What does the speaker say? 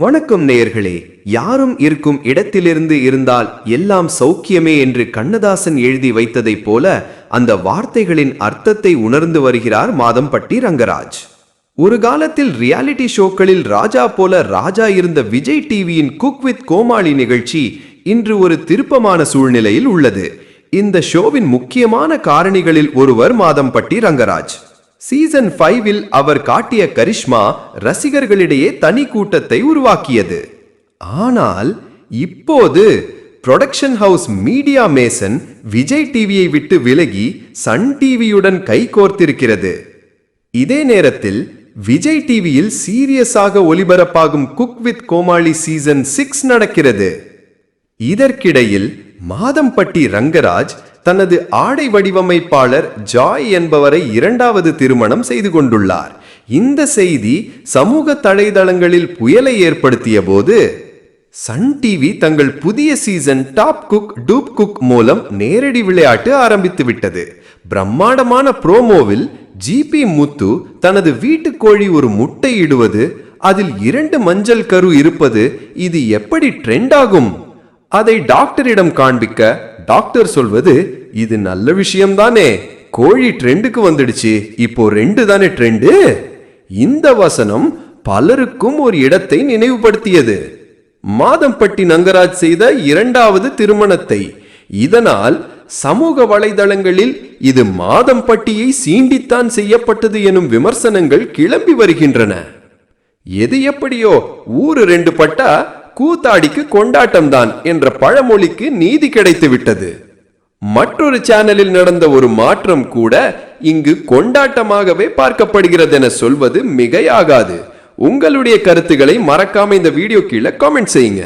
வணக்கம் நேயர்களே யாரும் இருக்கும் இடத்திலிருந்து இருந்தால் எல்லாம் சௌக்கியமே என்று கண்ணதாசன் எழுதி வைத்ததைப் போல அந்த வார்த்தைகளின் அர்த்தத்தை உணர்ந்து வருகிறார் மாதம்பட்டி ரங்கராஜ். ஒரு காலத்தில் ரியாலிட்டி ஷோக்களில் ராஜா போல ராஜா இருந்த விஜய் டிவியின் குக் வித் கோமாளி நிகழ்ச்சி இன்று ஒரு திருப்பமான சூழ்நிலையில் உள்ளது. இந்த ஷோவின் முக்கியமான காரணிகளில் ஒருவர் மாதம்பட்டி ரங்கராஜ். சீசன் ஃபைவில் அவர் காட்டிய கரிஷ்மா ரசிகர்களிடையே தனி கூட்டத்தை உருவாக்கியது. ஆனால் இப்போது production house media mason Vijay டிவியை விட்டு விலகி சன் டிவியுடன் கை கோர்த்திருக்கிறது. இதே நேரத்தில் விஜய் டிவியில் சீரியஸாக ஒளிபரப்பாகும் cook with Komali season six நடக்கிறது. இதற்கிடையில் மாதம்பட்டி ரங்கராஜ் தனது ஆடை வடிவமைப்பாளர் ஜாய் என்பவரை இரண்டாவது திருமணம் செய்து கொண்டுள்ளார். இந்த செய்தி சமூக தலைதளங்களில் புயலை ஏற்படுத்திய போது சன் டிவி தங்கள் புதிய season top cook dupe cook மூலம் நேரடி விளையாட்டு ஆரம்பித்து விட்டது. பிரம்மாண்டமான ப்ரோமோவில் ஜிபி முத்து தனது வீட்டுக்கோழி ஒரு முட்டை இடுவது அதில் இரண்டு மஞ்சள் கரு இருப்பது இது எப்படி ட்ரெண்ட் ஆகும்? அதை டாக்டரிடம் காண்பிக்க டாக்டர் சொல்வது இது நல்ல விஷயம்தானே? கோழி ட்ரெண்டுக்கு வந்துடுச்சு. இப்போ ரெண்டு தானே ட்ரெண்டு? இந்த வசனம் பலருக்கும் ஒரு இடத்தை நினைவுபடுத்தியது. மாதம்பட்டி நங்கராஜ் செய்த இரண்டாவது திருமணத்தை. இதனால் சமூக வலைதளங்களில் இது மாதம்பட்டியை சீண்டித்தான் செய்யப்பட்டது எனும் விமர்சனங்கள் கிளம்பி வருகின்றன. எது எப்படியோ ஊரு ரெண்டு பட்டா கூத்தாடிக்கு கொண்டாட்டம்தான் என்ற பழமொழிக்கு நீதி கிடைத்து விட்டது மற்றொரு சேனலில் நடந்த ஒரு மாற்றம் கூட இங்கு கொண்டாட்டமாகவே பார்க்கப்படுகிறது என சொல்வது மிகையாகாது. உங்களுடைய கருத்துக்களை மறக்காம இந்த வீடியோ கீழே காமெண்ட் செய்யுங்க.